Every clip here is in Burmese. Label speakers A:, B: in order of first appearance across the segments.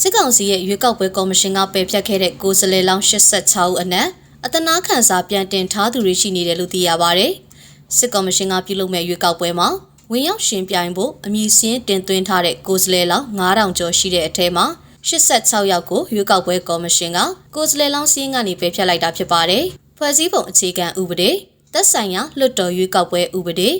A: စစ်ကောင်စီရဲ့ရွေးကောက်ပွဲကော်မရှင်ကပယ်ဖျက်ခဲ့တဲ့ကိုယ်စားလှယ်လောင်း86ဦးအနက်အတနာခံစာပြန်တင်ထားသူတွေရှိနေတယ်လို့သိရပါဗျ။စစ်ကော်မရှင်ကပြုလုပ်မဲ့ရွေးကောက်ပွဲမှာဝင်ရောက်ရှင်ပြိုင်ဖို့အမည်စင်းတင်သွင်းထားတဲ့ကိုယ်စားလှယ်လောင်း9000ကျော်ရှိတဲ့အထက်မှာ86ယောက်ကိုရွေးကောက်ပွဲကော်မရှင်ကကိုယ်စားလှယ်လောင်းစည်းကနေပယ်ဖျက်လိုက်တာဖြစ်ပါတယ်။ဖွဲ့စည်းပုံအခြေခံဥပဒေသက်ဆိုင်ရာလွှတ်တော်ရွေးကောက်ပွဲဥပဒေ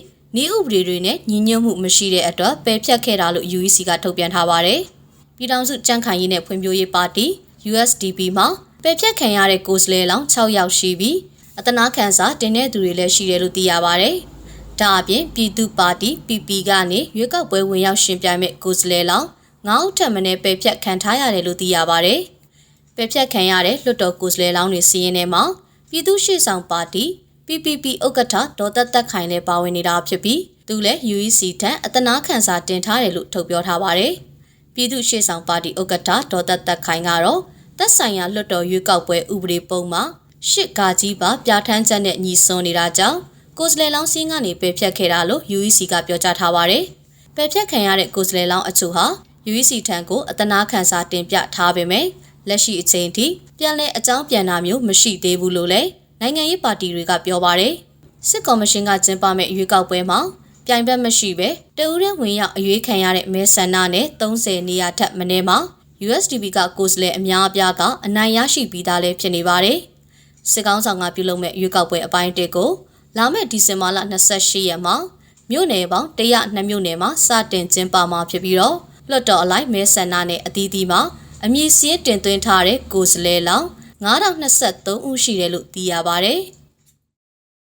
A: ဤဥပဒေတွေနဲ့ညီညွတ်မှုမရှိတဲ့အတွက်ပယ်ဖျက်ခဲ့တာလို့ UEC ကထုတ်ပြန်ထားပါတယ်။ ပြည်ထောင်စုကြံ့ခိုင်ရေးနဲ့ဖွံ့ဖြိုးရေးပါတီ USDP မှာပယ်ဖျက်ခံရတဲ့ကိုယ်စားလှယ်လောင်း6ယောက်ရှိပြီးအတနာခံစာတင်တဲ့သူတွေလည်းရှိတယ်လို့သိရပါတယ်။ဒါအပြင်ပြည်သူပါတီ PP ကနေရွေးကောက်ပွဲဝင်ရောက်ရှင်ပြိုင်မဲ့ကိုယ်စားလှယ်လောင်း9ဦးထပ်မံပယ်ဖျက်ခံထားရတယ်လို့သိရပါတယ်။ပယ်ဖျက်ခံရတဲ့လွှတ်တော်ကိုယ်စားလှယ်လောင်းတွေစီးရင်ထဲမှာပြည်သူ့ရှေ့ဆောင်ပါတီ PPP ဥက္ကဋ္ဌဒေါ်သက်သက်ခိုင်လည်းပါဝင်နေတာဖြစ်ပြီးသူလည်း UEC ထံအတနာခံစာတင်ထားတယ်လို့ထုတ်ပြောထားပါတယ်။ ပြည်သူ့ရှေ့ဆောင်ပါတီဥက္ကဋ္ဌဒေါ်သက်သက်ခိုင်ကတော့သက်ဆိုင်ရာလွှတ်တော်ရွေးကောက်ပွဲဥပဒေပုံမှာရှစ်ကာကြီးပါပြဋ္ဌာန်းချက်နဲ့ညီစွန်းနေတာကြောင့်ကိုယ်စားလှယ်လောင်းစင်းကနေပယ်ဖျက်ခဲ့တာလို့ UEC ကပြောကြားထားပါတယ်။ပယ်ဖျက်ခံရတဲ့ကိုယ်စားလှယ်လောင်းအချို့ဟာ UEC ထံကိုအတနာခံစာတင်ပြထားပေမဲ့လက်ရှိအချိန်ထိပြန်လည်အကြောင်းပြန်တာမျိုးမရှိသေးဘူးလို့လည်းနိုင်ငံရေးပါတီတွေကပြောပါတယ်။စစ်ကော်မရှင်ကကျင်းပမဲ့ရွေးကောက်ပွဲမှာ ပြိုင်ဘက်မရှိပဲတဦးရဲဝင်ရောက်အရွေးခံရတဲ့မဲဆန္ဒနဲ့30နေရာထက်မနည်းမှာ USDP ကကိုယ်စားလှယ်အများအပြားကအနိုင်ရရှိပြီးသားလည်းဖြစ်နေပါတယ်။စစ်ကောင်းဆောင်ကပြုလုပ်မဲ့ရွေးကောက်ပွဲအပိုင်းတစ်ကိုလာမယ့်ဒီဇင်ဘာလ28ရက်မှာမြို့နယ်ပေါင်း102မြို့နယ်မှာစတင်ကျင်းပမှာဖြစ်ပြီးတော့လွှတ်တော်အလိုက်မဲဆန္ဒနဲ့အသီးသီးမှာအမည်စည်းတင်သွင်းထားတဲ့ကိုယ်စားလှယ်လောင်း9023ဦးရှိတယ်လို့သိရပါတယ်။